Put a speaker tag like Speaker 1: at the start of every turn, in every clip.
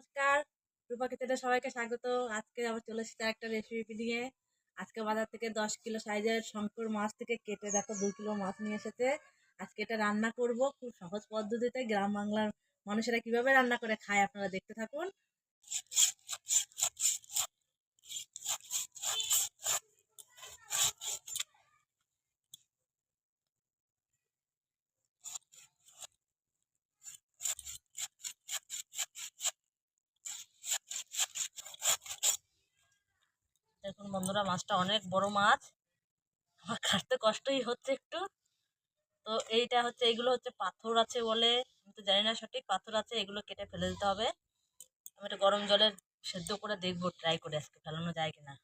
Speaker 1: নমস্কার। রূপা কিচেনে সবাইকে স্বাগত। আজকে আবার চলে এসেছি একটা রেসিপি নিয়ে। আজকে বাজার থেকে দশ কিলো সাইজের শঙ্কর মাছ থেকে কেটে, দেখো দু কিলো মাছ নিয়ে এসেছে। আজকে এটা রান্না করব খুব সহজ পদ্ধতিতে। গ্রাম বাংলার মানুষেরা কীভাবে রান্না করে খায় আপনারা দেখতে থাকুন দেখুন বন্ধুরা মাছটা অনেক বড় মাছ। আমার কাটতে কষ্টই হচ্ছে একটু। তো এইটা হচ্ছে, এইগুলো হচ্ছে পাথর আছে বলে, আমি তো জানি না সঠিক পাথর আছে, এগুলো কেটে ফেলে দিতে হবে। আমি এটা গরম জলে সেদ্ধ করে দেখব ট্রাই করে আজকে ফেলানো যায় কিনা।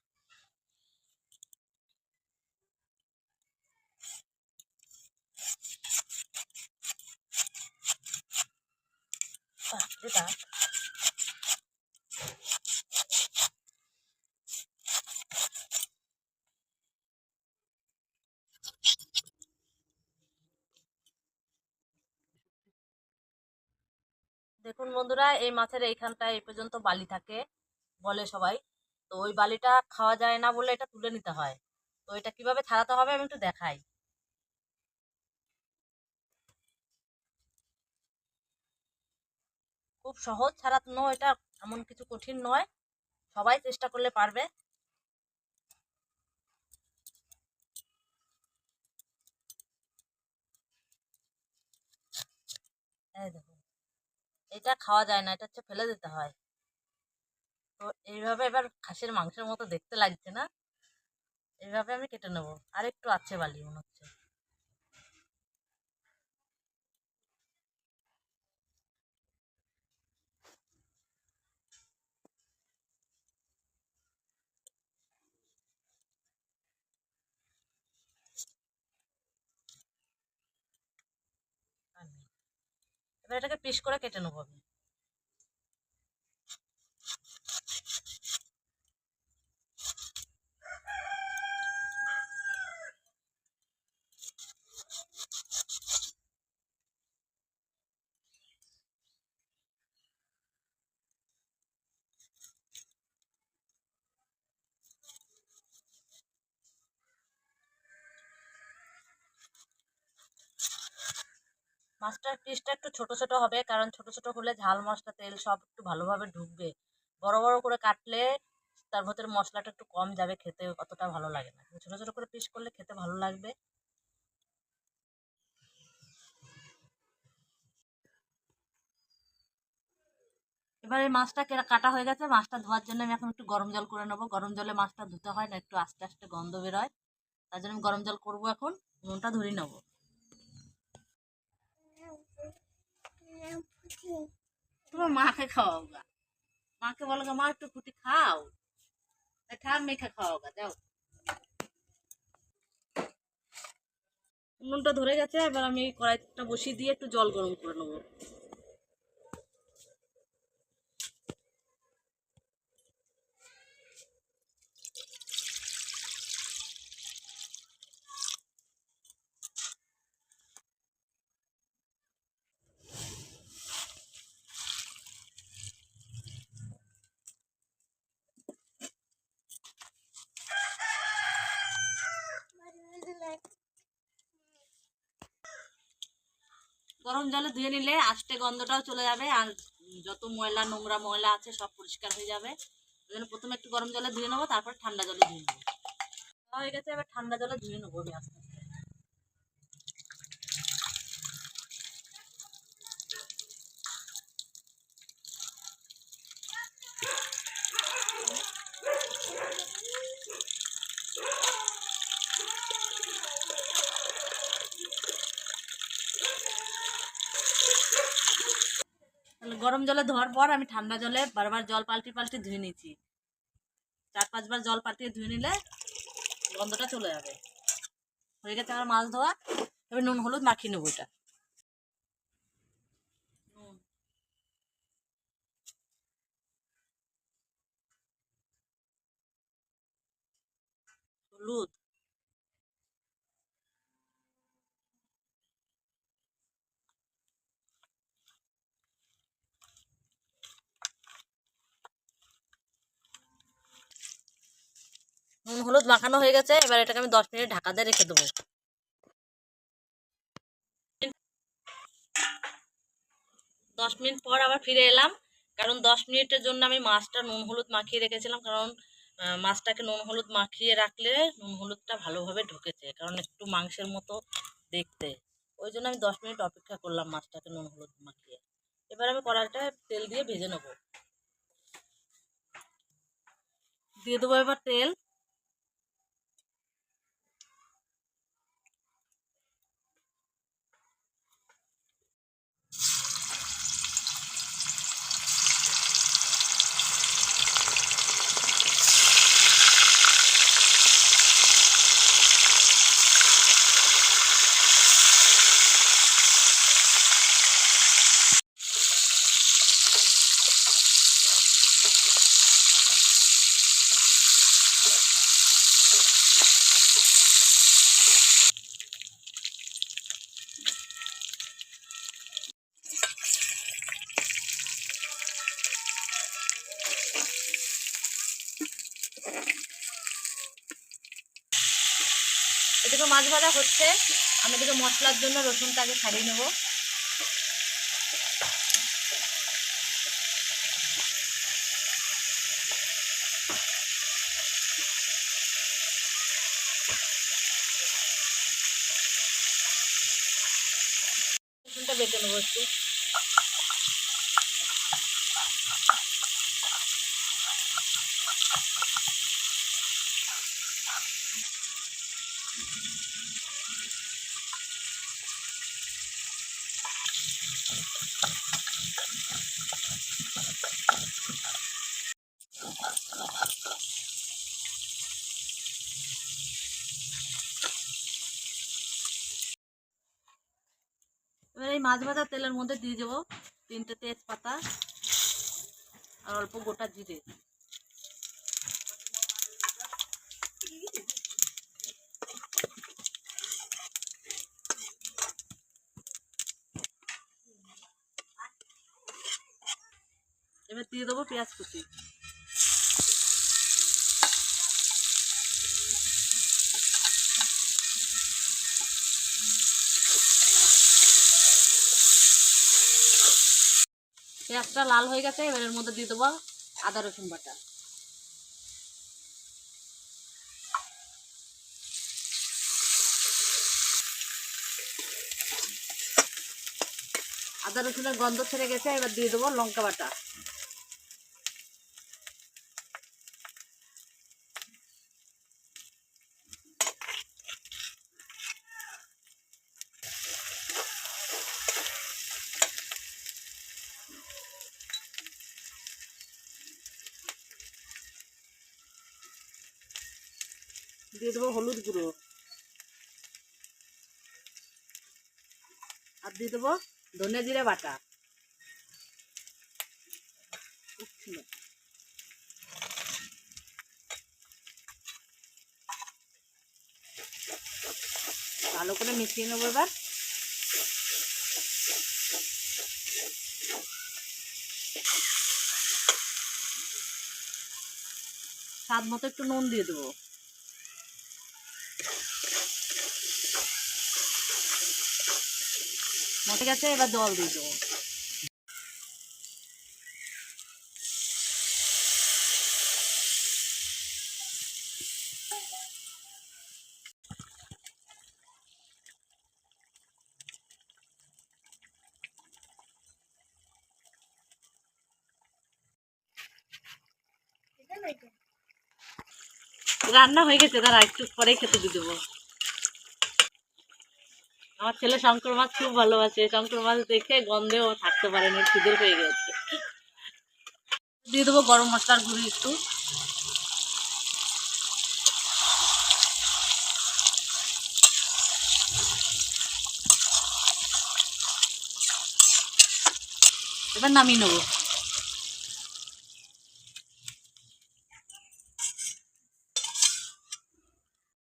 Speaker 1: বাপরে বাপ। বন্ধুরা, এই মাছের এইখানটায় এই পর্যন্ত বালি থাকে, বলে সবাই। তো ওই বালিটা খাওয়া যায় না বলে এটা তুলে নিতে হয়। তো এটা কীভাবে ছাড়াতে হবে আমি একটু দেখাই। খুব সহজ ছাড়ানো, এটা এমন কিছু কঠিন নয়। সবাই চেষ্টা করলে পারবে। দেখুন এটা খাওয়া যায় না, এটা হচ্ছে ফেলে দিতে হয়। তো এইভাবে এবার খাসির মাংসের মতো দেখতে লাগছে না। এইভাবে আমি কেটে নেব। আর একটু আছে বালি, মনে হচ্ছে আর নেই। এবার এটাকে পিস করে কেটে নেব আমি। মাছটার পিসটা একটু ছোট ছোট হবে, কারণ ছোট ছোট হলে ঝাল, মশলা, তেল সব একটু ভালোভাবে ঢুকবে। বড় বড় করে কাটলে তার ভেতরে মশলাটা একটু কম যাবে, খেতে অতটা ভালো লাগে না। ছোট ছোট করে পিস করলে খেতে ভালো লাগবে। এবার এই মাছটা কাটা হয়ে গেছে। মাছটা ধোয়ার জন্য আমি এখন একটু গরম জল করে নেব। গরম জলে মাছটা ধুতে হয় না, একটু আস্তে আস্তে গন্ধ বেরোয়। তার জন্য আমি গরম জল করব এখন, নুনটা ধরিয়ে নেব। তোমার মাকে খাওয়াও গা মাকে বলো গা মা, একটু খুঁটি খাও। ঠাম মেখে খাওয়াও গা যাও। নুনটা ধরে গেছে, এবার আমি কড়াইটা বসিয়ে দিয়ে একটু জল গরম করে নেব। গরম জলে ধুয়ে নিলে আষ্টে গন্ধটাও চলে যাবে আর যত ময়লা, নোংরা ময়লা আছে সব পরিষ্কার হয়ে যাবে। ওই জন্য প্রথমে একটু গরম জলে ধুয়ে নেব, তারপর ঠান্ডা জলে ধুয়ে নেব। হয়ে গেছে, এবার ঠান্ডা জলে ধুয়ে নেব আমি আস্তে আস্তে তাহলে গরম জলে ধোয়ার পর আমি ঠান্ডা জলে বারবার জল পাল্টি পাল্টি ধুয়ে নিয়েছি। চার পাঁচবার জল পাল্টিয়ে ধুয়ে নিলে গন্ধটা চলে যাবে। হয়ে গেছে আমার মাছ ধোয়া। এবার নুন, হলুদ মাখিয়ে নেব এটা। হলুদ। হলুদ মাখানো হয়ে গেছে, এবার এটাকে আমি দশ মিনিট ঢাকা দিয়ে রেখে দেবো। দশ মিনিট পর আবার ফিরে এলাম, কারণ দশ মিনিটের জন্য আমি মাছটা নুন হলুদ মাখিয়ে রেখেছিলাম, কারণ মাছটাকে নুন হলুদ মাখিয়ে রাখলে নুন হলুদটা ভালোভাবে ঢুকেছে, কারণ একটু মাংসের মতো দেখতে। ওই জন্য আমি দশ মিনিট অপেক্ষা করলাম মাছটাকে নুন হলুদ মাখিয়ে। এবার আমি কড়াইটা তেল দিয়ে ভেজে নেব। দিয়ে দেবো এবার তেল। এদিকে মাছ ভাজা হচ্ছে। আমি এদিকে মশলার জন্য রসুনটা আগে ছাড়িয়ে নেব। রসুনটা বেটে নেব মাছ ভাজা তেলের মধ্যে দিয়ে দেবো তিনটে তেজপাতা আর অল্প গোটা জিরে। এবার দিয়ে দেবো পেঁয়াজ কুচি। পেঁয়াজটা লাল হয়ে গেছে, এবার এর মধ্যে দিয়ে দেবো আদা রসুন বাটা। আদা রসুনের গন্ধ ছেড়ে গেছে, এবার দিয়ে দেবো লঙ্কা বাটা। দিয়ে দেবো হলুদ গুঁড়ো। আর দিয়ে দেবো ধনে জিরে বাটা। ভালো করে মিশিয়ে নেব এবার। স্বাদ মতো একটু নুন দিয়ে দেবো। মতে গেছে, এবার জল দিয়ে দেবো। রান্না হয়ে গেছে, দাঁড়া, একটু পরে খেতে দিয়ে দেবো। আমার ছেলে শঙ্কর মাছ খুব ভালোবাসে। শঙ্কর মাছ দেখে গন্ধেও থাকতে পারেনি খিদের হয়ে গেছে। দিয়ে দেবো গরম মশলার গুঁড়ি একটু। এবার নামিয়ে নেব।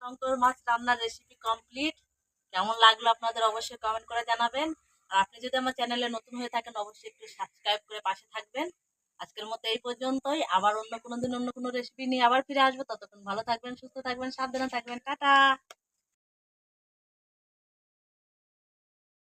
Speaker 1: শঙ্কর মাছ রান্নার রেসিপি কমপ্লিট কেমন লাগল আপনাদের অবশ্যই কমেন্ট করে জানাবেন। আর আপনি যদি আমার চ্যানেলে নতুন হয়ে থাকেন, অবশ্যই একটু সাবস্ক্রাইব করে পাশে থাকবেন। আজকের মতো এই পর্যন্তই। আবার অন্য কোনো দিন অন্য কোনো রেসিপি নিয়ে আবার ফিরে আসব। ততক্ষণ ভালো থাকবেন, সুস্থ থাকবেন, সাবধানে থাকবেন। টাটা!